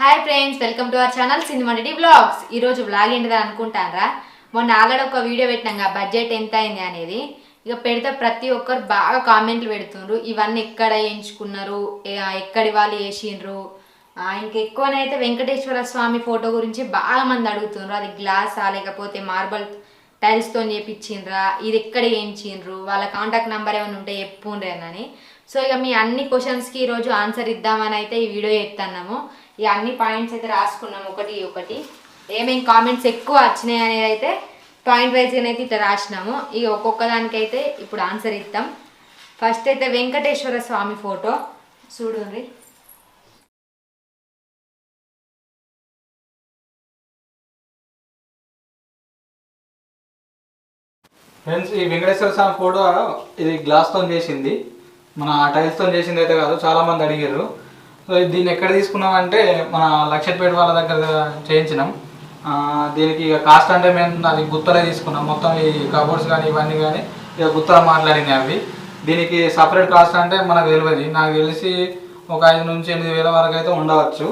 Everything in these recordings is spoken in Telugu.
Hi friends welcome to our channel cinema ready blogs ఈరోజు బ్లాగ్ ఏంటిది అనుకుంటారా మొన్న ఆల్రెడీ ఒక వీడియో పెట్టినాం బడ్జెట్ ఎంత అయింది అనేది. ఇక పెడితే ప్రతి ఒక్కరు బాగా కామెంట్లు పెడుతుండ్రు. ఇవన్నీ ఎక్కడ వేయించుకున్నారు ఎక్కడి వాళ్ళు వేసిండ్రు ఇంకెక్కువనైతే ఇంకా ఎక్కువనైతే వెంకటేశ్వర స్వామి ఫోటో గురించి బాగా మంది అడుగుతుండ్రు. అది గ్లాసా లేకపోతే మార్బల్ టైల్స్తో చేపించిండ్రా? ఇది ఎక్కడ వేయించిండ్రు వాళ్ళ కాంటాక్ట్ నెంబర్ ఏమైనా ఉంటే చెప్పుండ్రేనని సో ఇక మీ అన్ని క్వశ్చన్స్కి ఈరోజు ఆన్సర్ ఇద్దామని అయితే ఈ వీడియో ఎత్తున్నాము ఈ అన్ని పాయింట్స్ అయితే రాసుకున్నాము ఒకటి ఒకటి. ఏమేమి కామెంట్స్ ఎక్కువ వచ్చినాయి అనేది అయితే పాయింట్ వైజ్గా అయితే ఇట్లా రాసినాము. ఇక ఒక్కొక్క దానికైతే ఇప్పుడు ఆన్సర్ ఇస్తాం ఫస్ట్ అయితే వెంకటేశ్వర స్వామి ఫోటో చూడండి. ఫ్రెండ్స్ ఈ వెంకటేశ్వర స్వామి ఫోటో ఇది గ్లాస్తో చేసింది. మన టైల్స్తో చేసింది అయితే కాదు చాలా మంది అడిగారు. సో దీన్ని ఎక్కడ తీసుకున్నాం అంటే మన లక్షపేట వాళ్ళ దగ్గర చేయించినాం. దీనికి ఇక కాస్ట్ అంటే మేము అది గుత్తలే తీసుకున్నాం. మొత్తం ఈ కబోర్డ్స్ కానీ ఇవన్నీ కానీ ఇక గుత్తల మాట్లాడినాయి అవి. దీనికి సపరేట్ కాస్ట్ అంటే మనకు తెలియదు. నాకు తెలిసి ఒక ఐదు నుంచి ఎనిమిది వేల వరకు అయితే ఉండవచ్చు.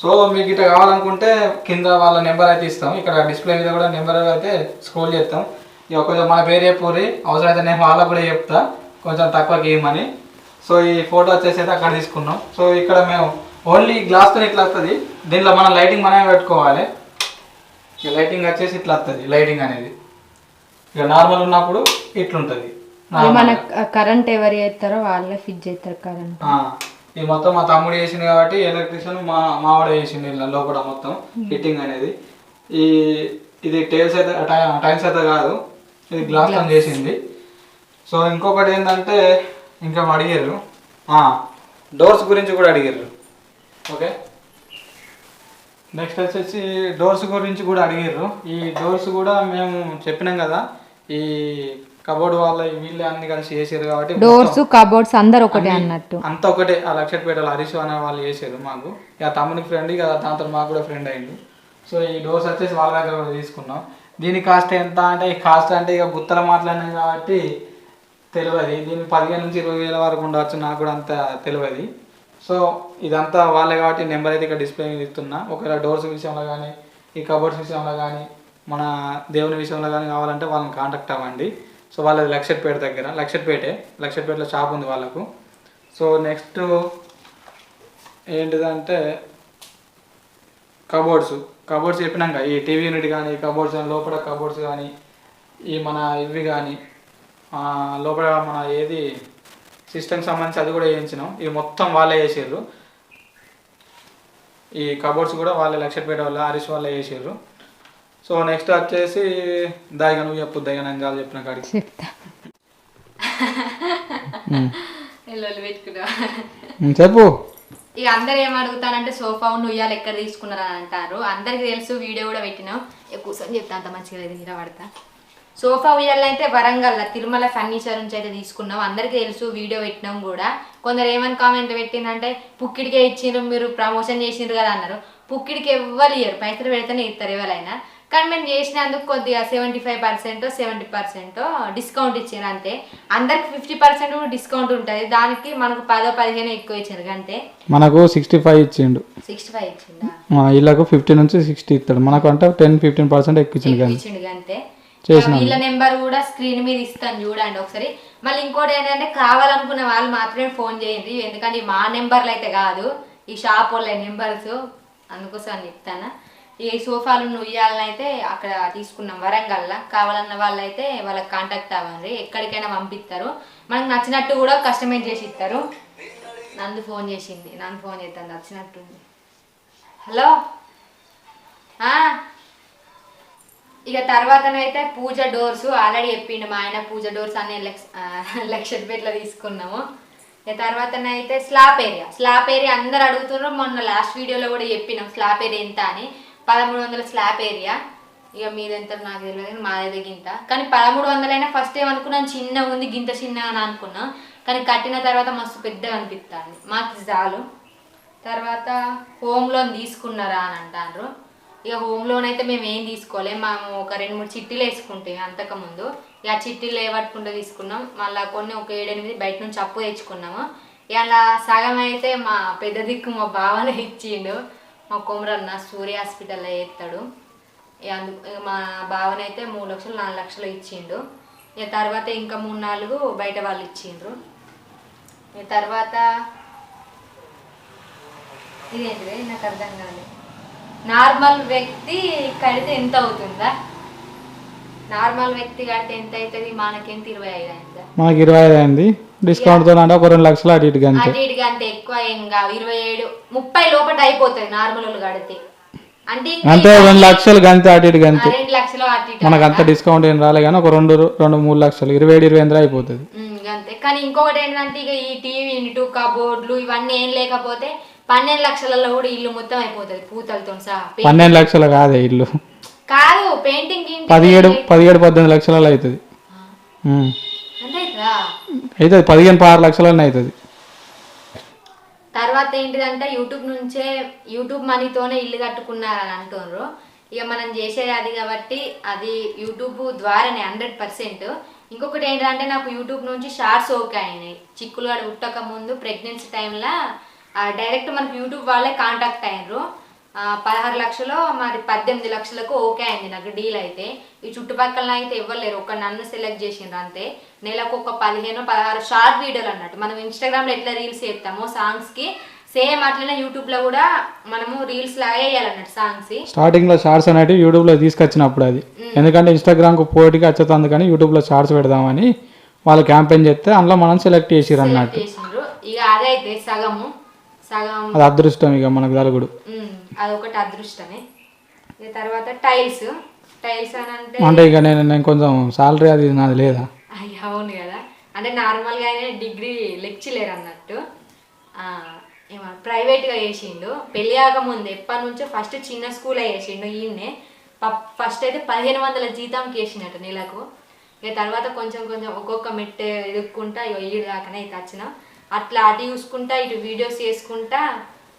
సో మీకు ఇట్లా కావాలనుకుంటే కింద వాళ్ళ నెంబర్ అయితే ఇస్తాం. ఇక్కడ డిస్ప్లే మీద కూడా నెంబర్ అయితే స్క్రోల్ చేస్తాం. ఇక కొంచెం మన పేరు చెప్పుర్రి అవసరమైతే నేను వాళ్ళకు కూడా చెప్తా. కొంచెం తక్కువకి ఇవ్వమని. సో ఈ ఫోటో వచ్చేసి అయితే అక్కడ తీసుకున్నాం. సో ఇక్కడ మేము ఓన్లీ గ్లాస్తో ఇట్లా వస్తుంది దీంట్లో మనం లైటింగ్ మనమే పెట్టుకోవాలి. ఇక లైటింగ్ వచ్చేసి ఇట్లా వస్తుంది లైటింగ్ అనేది. ఇక నార్మల్ ఉన్నప్పుడు ఇట్లుంటుంది. మన కరెంట్ ఎవరు చేస్తారో వాళ్ళే ఫిట్ చేస్తారు కరెంట్ ఇది మొత్తం మా తమ్ముడు చేసింది కాబట్టి ఎలక్ట్రీషియన్ మా మావాడు చేసింది లోపల మొత్తం ఫిట్టింగ్ అనేది. ఈ ఇది టైల్స్ అయితే టైల్స్ అయితే కాదు. ఇది గ్లాస్ చేసింది. సో ఇంకొకటి ఏంటంటే ఇంకా అడిగారు? డోర్స్ గురించి కూడా అడిగారు. ఓకే. నెక్స్ట్ వచ్చేసి డోర్స్ గురించి కూడా అడిగారు. ఈ డోర్స్ కూడా మేము చెప్పినాం కదా ఈ కబోర్డ్ వాళ్ళ వీళ్ళే అన్ని కలిసి చేసారు కాబట్టి డోర్స్ కబోర్డ్స్ అందరు ఒకటే అన్నట్టు. అంత ఒకటే. ఆ లక్షపేటలో హరీష్ అనే వాళ్ళు చేశారు మాకు. ఇక తమ్మునికి ఫ్రెండ్ ఇక దాంతో మాకు కూడా ఫ్రెండ్ అయింది సో ఈ డోర్స్ వచ్చేసి వాళ్ళ దగ్గర తీసుకున్నాం. దీని కాస్ట్ ఎంత అంటే ఈ కాస్ట్ అంటే ఇక గుత్తల మాట్లాడినాం కాబట్టి తెలియదు. దీన్ని పదిహేను నుంచి ఇరవై వేల వరకు ఉండవచ్చు. నాకు కూడా అంత తెలియదు. సో ఇదంతా వాళ్ళే కాబట్టి నెంబర్ అయితే ఇక్కడ డిస్ప్లే ఇస్తున్నా. ఒకవేళ డోర్స్ విషయంలో కానీ ఈ కబోర్డ్స్ విషయంలో కానీ మన దేవుని విషయంలో కానీ కావాలంటే వాళ్ళని కాంటాక్ట్ అవ్వండి. సో వాళ్ళది లక్షట్పేట దగ్గర. లక్షట్పేటే. లక్షట్పేటలో షాప్ ఉంది వాళ్ళకు. సో నెక్స్ట్ ఏంటిదంటే కబోర్డ్స్. కబోర్డ్స్ చెప్పినాక ఈ టీవీ యూనిట్ కానీ కబోర్డ్స్ లోపల కబోర్డ్స్ కానీ ఈ మన ఇవి కానీ లోపల మన ఏది సిస్టమ్కి సంబంధించి అది కూడా వేయించినాం ఇవి మొత్తం వాళ్ళే వేసారు ఈ కబోర్డ్స్ కూడా వాళ్ళే లక్షపేట వాళ్ళ హరీష్ వాళ్ళే వేసారు సో నెక్స్ట్ వచ్చేసి దాయిగా నువ్వు చెప్పు దయ్య నంజాలు చెప్పిన కాడికి. చెప్తా. చెప్పు. ఇక అందరు ఏం అడుగుతానంటే సోఫా ఉన్న ఉయ్యాలు ఎక్కడ తీసుకున్నారని అంటారు. అందరికి తెలుసు వీడియో కూడా పెట్టినాం. కూర్చొని చెప్తా అంత మంచిగా లేదు ఇలా పడతా. సోఫా ఉయ్యాలు అయితే వరంగల్ తిరుమల ఫర్నిచర్ నుంచి అయితే తీసుకున్నాం. అందరికీ తెలుసు వీడియో పెట్టినాం కూడా. కొందరు ఏమని కామెంట్ పెట్టిందంటే పుక్కిడికే ఇచ్చిండ్రు మీరు ప్రమోషన్ చేసిండ్రు కదా అన్నారు. పుక్కిడికి ఎవ్వరు ఇయ్యరు. పైసలు పెడితేనే ఇస్తారు ఎవరైనా. కానీ మేము చేసినందుకు కొద్దిగా seventy five percent seventy percent discount ఇచ్చారు అంతే. అందరికి ఫిఫ్టీ పర్సెంట్ కూడా డిస్కౌంట్ ఉంటుంది. దానికి మనకు పదో పదిహేను ఎక్కువ ఇచ్చారు అంతే మనకు సిక్స్టీ ఫైవ్ ఇచ్చిండు. సిక్స్టీ ఫైవ్ ఇచ్చిందా మా ఇళ్ళకు ఫిఫ్టీ నుంచి సిక్స్టీ ఇస్తాడు. మనకు అంటే టెన్ ఫిఫ్టీన్ పర్సెంట్ ఎక్కువ ఇచ్చిండు ఇచ్చిండు అంతే. వీళ్ళ నెంబర్ కూడా స్క్రీన్ మీద ఇస్తాను చూడండి ఒకసారి. మళ్ళీ ఇంకోటి ఏంటంటే కావాలనుకున్న వాళ్ళు మాత్రమే ఫోన్ చేయండి. ఎందుకంటే మా నెంబర్లు అయితే కాదు ఈ షాప్ వాళ్ళ నెంబర్స్. అందుకోసం చెప్తాను. ఈ సోఫాలు ఉయ్యాలని అయితే అక్కడ తీసుకున్నాం వరంగల్లో. కావాలన్న వాళ్ళైతే వాళ్ళకి కాంటాక్ట్ అవ్వండి. ఎక్కడికైనా పంపిస్తారు. మనకు నచ్చినట్టు కూడా కస్టమైజ్ చేసి ఇస్తారు. నందు ఫోన్ చేసింది. నన్ను ఫోన్ చేస్తాను. నచ్చినట్టుంది హలో? ఆ, ఇక తర్వాతనైతే పూజ డోర్స్ ఆల్రెడీ చెప్పిండు మా ఆయన పూజ డోర్స్ అనే లక్ష లక్షపేట్లో తీసుకున్నాము. ఇక తర్వాతనైతే స్లాప్ ఏరియా. స్లాప్ ఏరియా అందరు అడుగుతున్నారు. మొన్న లాస్ట్ వీడియోలో కూడా చెప్పినాం స్లాప్ ఏరియా ఎంత అని. పదమూడు వందల స్లాప్ ఏరియా. ఇక మీదెంత నాకు తెలియదు మా దగ్గర గింత. కానీ పదమూడు వందలైనా ఫస్ట్ ఏమనుకున్నాను చిన్న ఉంది గింత చిన్న అని అనుకున్నాం. కానీ కట్టిన తర్వాత మస్తు పెద్దగా అనిపిస్తుంది మాకు చాలు. తర్వాత హోమ్ లోన్ తీసుకున్నారా అని అంటారు ఇక హోమ్ లోన్ అయితే మేము ఏం తీసుకోలే. మేము ఒక రెండు మూడు చిట్టీలు వేసుకుంటే అంతకుముందు. ఇక ఆ చిట్టీలు ఏ తీసుకున్నాం. మళ్ళీ కొన్ని ఒక ఏడెనిమిది బయట నుంచి అప్పు తెచ్చుకున్నాము. ఇక అలా సగం అయితే మా పెద్ద దిక్కు మా బావనే ఇచ్చిండు. మా కొమరన్న సూర్య హాస్పిటల్లో వేస్తాడు ఇక ఇక మా బావనైతే మూడు లక్షలు నాలుగు లక్షలు ఇచ్చిండు. ఇక తర్వాత ఇంకా మూడు నాలుగు బయట వాళ్ళు ఇచ్చిండ్రు. ఇక తర్వాత ఇదేంటిది? నాకు అర్థం కాలేదు. నార్మల్ వ్యక్తి కడితే ఎంత అవుతుందా? నార్మల్ వ్యక్తి కడితే ఎంత అవుతుంది? మనకెంత ఇరవై ఐదు అయిందా మనకి ఇరవై ఐదు అయింది. డిస్కౌంట్తో అంటే ఒక రెండు లక్షలు అటు ఇటుగా అంతే అటు ఎక్కువ ఏం కావు. ఇరవై ఏడు ముప్పై లోపల అయిపోతుంది నార్మల్ వాళ్ళు కడితే. అంటే అంతే రెండు లక్షలు గంతే అటు ఇటుగా ఆ అంతే రెండు లక్షలు అటు ఇటు మనకు అంత డిస్కౌంట్ ఏం రాలే కానీ ఒక రెండు రెండు మూడు లక్షలు. ఇరవై ఏడు ఇరవై ఎనిమిది అయిపోతుంది. అంతే కానీ ఇంకొకటి ఏంటంటే ఇక ఈ టీవీ ఇటు కబోర్డ్లు ఇవన్నీ ఏం లేకపోతే పన్నెండు లక్షలలో కూడా ఇల్లు మొత్తం అయిపోతుంది పూతలతో సహా. పన్నెండు లక్షలు కాదే ఇల్లు. కాదు పెయింటింగ్ పదిహేడు పదిహేడు పద్దెనిమిది లక్షలలో అవుతుంది అవుతుంది పదిహేను పదహారు లక్షలన్నీ అవుతుంది తర్వాత ఏంటిదంటే యూట్యూబ్ నుంచే యూట్యూబ్ మనీతోనే ఇల్లు కట్టుకున్నారని అంటున్నారు ఇక మనం చేసేది అది కాబట్టి అది యూట్యూబ్ ద్వారానే హండ్రెడ్ పర్సెంట్. ఇంకొకటి ఏంటంటే నాకు యూట్యూబ్ నుంచి షార్ట్స్ ఓకే అయినాయి. చిక్కులు గడ పుట్టక ముందు ప్రెగ్నెన్సీ టైంలో డైరెక్ట్ మనకు యూట్యూబ్ వాళ్ళే కాంటాక్ట్ అయినరు ఆ, పదహారు లక్షలు మరి పద్దెనిమిది లక్షలకు ఓకే అయింది నాకు డీల్ అయితే. ఈ చుట్టుపక్కల అయితే ఇవ్వలేరు ఒక నన్ను సెలెక్ట్ చేసిండ్రు అంతే. నెలకు ఒక పదిహేను పదహారు షార్ట్ వీడియోలు అన్నట్టు. మనం ఇన్స్టాగ్రామ్లో ఎట్లా రీల్స్ చేస్తామో సాంగ్స్కి సేమ్ అట్లనే యూట్యూబ్లో కూడా మనము రీల్స్ లాగా వేయాలన్నట్టు సాంగ్స్ స్టార్టింగ్లో షార్ట్స్ అనేవి యూట్యూబ్లో తీసుకొచ్చినప్పుడు అది. ఎందుకంటే ఇన్స్టాగ్రామ్కు పోటీకి వచ్చేది కానీ యూట్యూబ్లో షార్ట్స్ పెడదామని వాళ్ళు క్యాంపెయిన్ చేస్తే అందులో మనం సెలెక్ట్ చేసిరు అన్నట్టు. ఇక అదే అయితే సగము. సగం. అది అదృష్టం ఇక మనకు తలుగుడు. ఉమ్, అదొకటి అదృష్టమే. ఇక తర్వాత టైల్స్. టైల్స్ అని అంటే అంటే ఇక నేను నేను కొంచెం సాలరీ అది నాది లేదా? అయ్య, అవును కదా. అంటే నార్మల్గానే డిగ్రీ లెక్చరర్ అన్నట్టు. ప్రైవేట్గా చేసిండు. పెళ్ళి కాకముందు ఎప్పటి నుంచో ఫస్ట్ చిన్న స్కూల్ చేసిండు ఈయన్నే. ఫస్ట్ అయితే పదిహేను వందల జీతంకి వేసినట్టు నెలకు. ఇక తర్వాత కొంచెం కొంచెం ఒక్కొక్క మెట్టు ఎదుక్కుంటా ఇక ఈడు దాకానే అయితే వచ్చిన. అట్లా అటు చూసుకుంటా ఇటు వీడియోస్ చేసుకుంటా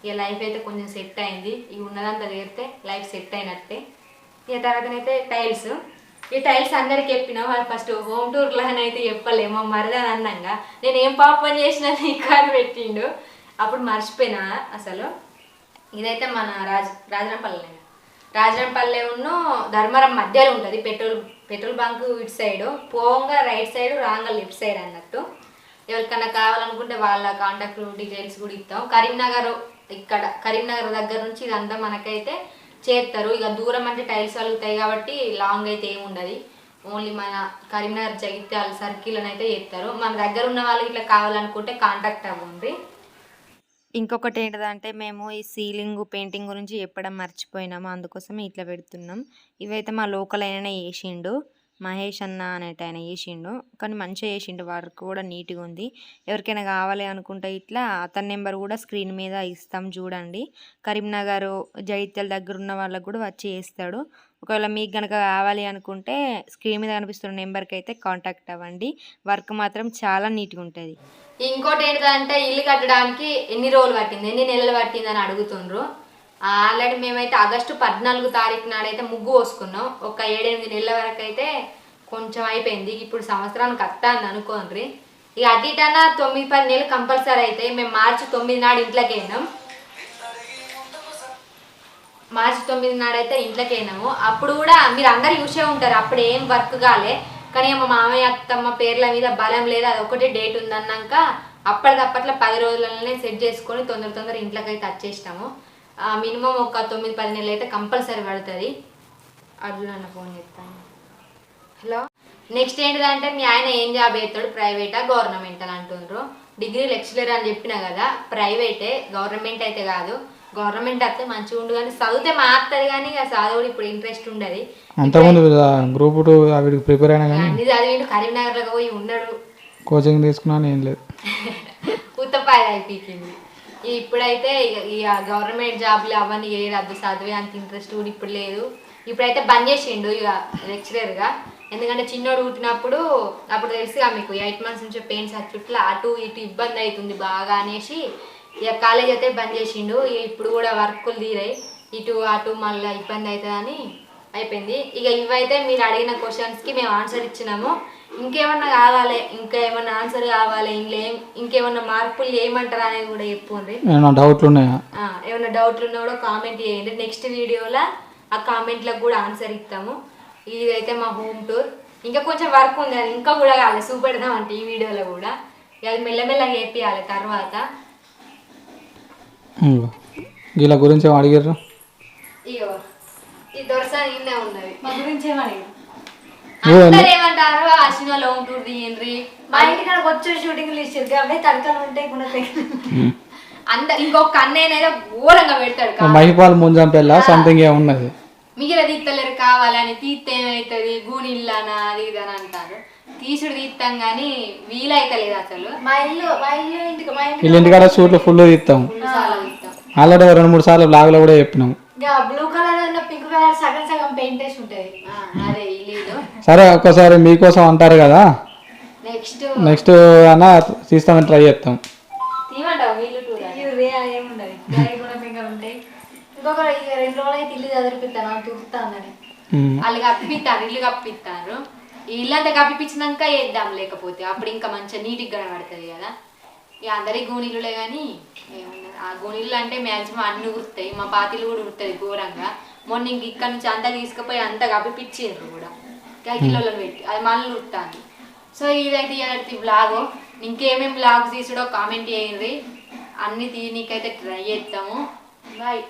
ఇక లైఫ్ అయితే కొంచెం సెట్ అయింది. ఇక ఉన్నదంతా తీరితే లైఫ్ సెట్ అయినట్టే. ఇక తర్వాతనైతే టైల్స్ ఈ టైల్స్ అందరికి చెప్పిన వాళ్ళు ఫస్ట్ హోమ్ టూర్ అని అయితే చెప్పలేమో మరదని అన్నంగా. నేను ఏం పాపం చేసినా నీ కారు పెట్టిండు. అప్పుడు మర్చిపోయినా అసలు. ఇదైతే మన రాజ రాజరంపల్లె రాజరంపల్లె ఉన్న ధర్మరం మధ్యలో ఉంటుంది. పెట్రోల్ పెట్రోల్ బంక్ ఇటు సైడ్ పోంగా రైట్ సైడ్ రాంగా లెఫ్ట్ సైడ్ అన్నట్టు. ఎవరికైనా కావాలనుకుంటే వాళ్ళ కాంటాక్ట్ డీటెయిల్స్ కూడా ఇస్తాం. కరీంనగర్ ఇక్కడ కరీంనగర్ దగ్గర నుంచి ఇదంతా మనకైతే చేస్తారు. ఇక దూరం అంటే టైల్స్ వలుగుతాయి కాబట్టి లాంగ్ అయితే ఏమి ఉండదు. ఓన్లీ మన కరీంనగర్ జగిత్యాల సర్కిల్ అని అయితే చేస్తారు. మన దగ్గర ఉన్న వాళ్ళకి ఇట్లా కావాలనుకుంటే కాంటాక్ట్ అవ్వండి. ఇంకొకటి ఏంటంటే మేము ఈ సీలింగ్ పెయింటింగ్ గురించి చెప్పడం మర్చిపోయినాము. అందుకోసం ఇట్లా పెడుతున్నాం. ఇవైతే మా లోకల్ అయిన వేసిండు మహేష్ అన్న అనేట ఆయన వేసిండు కానీ మంచిగా వేసిండు వర్క్ కూడా నీట్గా ఉంది. ఎవరికైనా కావాలి అనుకుంటే ఇట్లా అతని నెంబర్ కూడా స్క్రీన్ మీద ఇస్తాం చూడండి. కరీంనగర్ జైత్యాల దగ్గర ఉన్న వాళ్ళకు కూడా వచ్చి వేస్తాడు ఒకవేళ మీకు కనుక కావాలి అనుకుంటే స్క్రీన్ మీద కనిపిస్తున్న నెంబర్కి అయితే కాంటాక్ట్ అవ్వండి. వర్క్ మాత్రం చాలా నీట్గా ఉంటుంది. ఇంకోటి ఏంటంటే ఇల్లు కట్టడానికి ఎన్ని రోజులు పట్టింది? ఎన్ని నెలలు పట్టింది అని అడుగుతుండ్రు. ఆల్రెడీ మేమైతే ఆగస్టు పద్నాలుగు తారీఖు నాడైతే ముగ్గు పోసుకున్నాం. ఒక ఏడెనిమిది నెలల వరకు అయితే కొంచెం అయిపోయింది. ఇప్పుడు సంవత్సరానికి వస్తాను అనుకోండి ఇక అటు ఇటన్నా తొమ్మిది పది నెలలు కంపల్సరీ అయితే మేము మార్చి తొమ్మిది నాడు ఇంట్లోకి వెళ్ళినాం మార్చి తొమ్మిది నాడైతే ఇంట్లోకి వెళ్ళినాము అప్పుడు కూడా మీరు అందరు చూసే ఉంటారు. అప్పుడు ఏం వర్క్ కాలే. కానీ మా మామయ్య అత్తమ్మ పేర్ల మీద బలం లేదు. అది ఒకటే డేట్ ఉందన్నాక అప్పటికప్పట్లో పది రోజులనే సెట్ చేసుకొని తొందర తొందర ఇంట్లోకి అయితే వచ్చేసినాము. మినిమం ఒక తొమ్మిది పది నెలలు అయితే కంపల్సరీ పడుతుంది. అర్జున్ అన్న ఫోన్ చేస్తాను. హలో. నెక్స్ట్ ఏంటిదంటే మీ ఆయన ఏం జాబ్ చేస్తాడు? ప్రైవేటా గవర్నమెంట్ అని అంటుండ్రు. డిగ్రీ లెక్చరర్ అని చెప్పిన కదా ప్రైవేటే గవర్నమెంట్ అయితే కాదు. గవర్నమెంట్ అయితే మంచిగా ఉండు కానీ చదివితే మారుతుంది కానీ ఇక చదువుడు ఇప్పుడు ఇంట్రెస్ట్ ఉండదు. అంతకుముందు గ్రూప్ టూ వీడికి ప్రిపేర్ అయినా కానీ అన్ని చదివిండు కరీంనగర్లో పోయి ఉన్నాడు కోచింగ్ తీసుకున్నాను ఏం లేదు. ఉత్తపాయ అయిపోయింది. ఇప్పుడైతే ఇక గవర్నమెంట్ జాబ్లు అవన్నీ ఏ రద్దు చదివే అంత ఇంట్రెస్ట్ కూడా ఇప్పుడు లేదు. ఇప్పుడైతే బంద్ చేసిండు ఇక లెక్చరర్గా ఎందుకంటే చిన్నోడు పుట్టినప్పుడు అప్పుడు తెలుసుగా మీకు ఎయిట్ మంత్స్ నుంచి పెయిన్స్ చుట్టూ అటు ఇటు ఇబ్బంది అవుతుంది బాగా అనేసి ఇక కాలేజ్ అయితే బంద్ చేసిండు. ఇక ఇప్పుడు కూడా వర్కులు తీరాయి. ఇటు అటు మళ్ళీ ఇబ్బంది అవుతుందని అయిపోయింది. ఇక ఇవైతే మీరు అడిగిన క్వశ్చన్స్కి మేము ఆన్సర్ ఇచ్చినాము. ఇంకేమన్నా కావాలి? ఇంకా ఏమన్నా ఆన్సర్ కావాలి? ఏం ఇంకేమన్నా మార్పులు ఏమంటారా అనేది కూడా చెప్పుండ్రి ఏమైనా డౌట్లు ఉన్నాయా? ఏమైనా డౌట్లు ఉన్నా కూడా కామెంట్ చేయండి. నెక్స్ట్ వీడియోలో ఆ కామెంట్లకు కూడా ఆన్సర్ ఇస్తాము. ఇదైతే మా హోమ్ టూర్. ఇంకా కొంచెం వర్క్ ఉంది అది ఇంకా కూడా కావాలి చూపెడదాం అంటే ఈ వీడియోలో కూడా. ఇక అది మెల్లమెల్లగా వేపియాలి తర్వాత. ఇంగో. వీళ్ళ గురించి ఏమో అడిగారు ఇగో ఈ దొరస నిన్నే ఉన్నది. మా గురించి ఏమని అందరు ఏమంటారు అశ్విన హోమ్ టూర్ తీయండి మా ఇంటికాడ వచ్చే షూటింగ్లు ఇచ్చారు కాబట్టి తడకలు ఉంటాయి గుణతే అందరు ఇంకొక అన్నయ్యనైతే ఘోరంగా పెడతాడు మహిపాల్ ముంజంపెల్ల సంథింగ్ ఏమున్నది. మిగిలిన తీత్తలేరు కావాలని తీస్తే ఏమవుతుంది గూనిల్లానా? అది ఇది అని అంటారు. తీసుడు తీస్తాం కానీ వీలైతలేదు అసలు. మా ఇల్లు మా ఇల్లు ఇంటికి మా ఇంటికి వీళ్ళ ఇంటికాడ షూట్లు ఫుల్ తీస్తాం చాలా ఆల్రెడీ రెండు మూడు సార్లు బ్లాగ్లో కూడా చెప్పినాం. ఇంకా బ్లూ కలర్ ఉన్న పింక్ కలర్ సగం సగం పెయింట్ వేసి ఉంటుంది. ఆ, అదే ఇల్లు సరే ఒక్కసారి మీకోసం అంటారు కదా? నెక్స్ట్ నెక్స్ట్ అన్న తీస్తామని ట్రై చేస్తాం తీమంటావు? వీళ్ళు రే ఏముండదు డాడీ కూడా పింకలు ఉంటాయి ఇంకొక ఇక రెండు రోజులు అయితే ఇల్లు చదివిపిస్తాను ఉమ్. వాళ్ళు కప్పిస్తారు ఇల్లు కప్పిస్తారు ఇల్లు అంతా కప్పిపించినాక వేద్దాం లేకపోతే అప్పుడు ఇంకా మంచిగా నీట్గా కనబడుతుంది కదా. ఇక అందరి గోనీలులే కానీ ఏమన్నారు ఆ గోనీళ్ళు అంటే మ్యాక్సిమం అన్ని ఉరుతాయి మా పాతిలు కూడా ఉరుతుంది ఘోరంగా. మొన్న ఇంక ఇక్కడ నుంచి అంతా తీసుకుపోయి అంతా కప్పిపించారు కూడా. ఇంకా కిలోలో పెట్టి అది మళ్ళీ ఉరుతాను సో ఇదైతే ఇలాంటి బ్లాగ్ ఇంకేమేమి బ్లాగ్స్ తీసుడో కామెంట్ చేయండి. అన్ని తీయనీకైతే ట్రై చేస్తాము బాయ్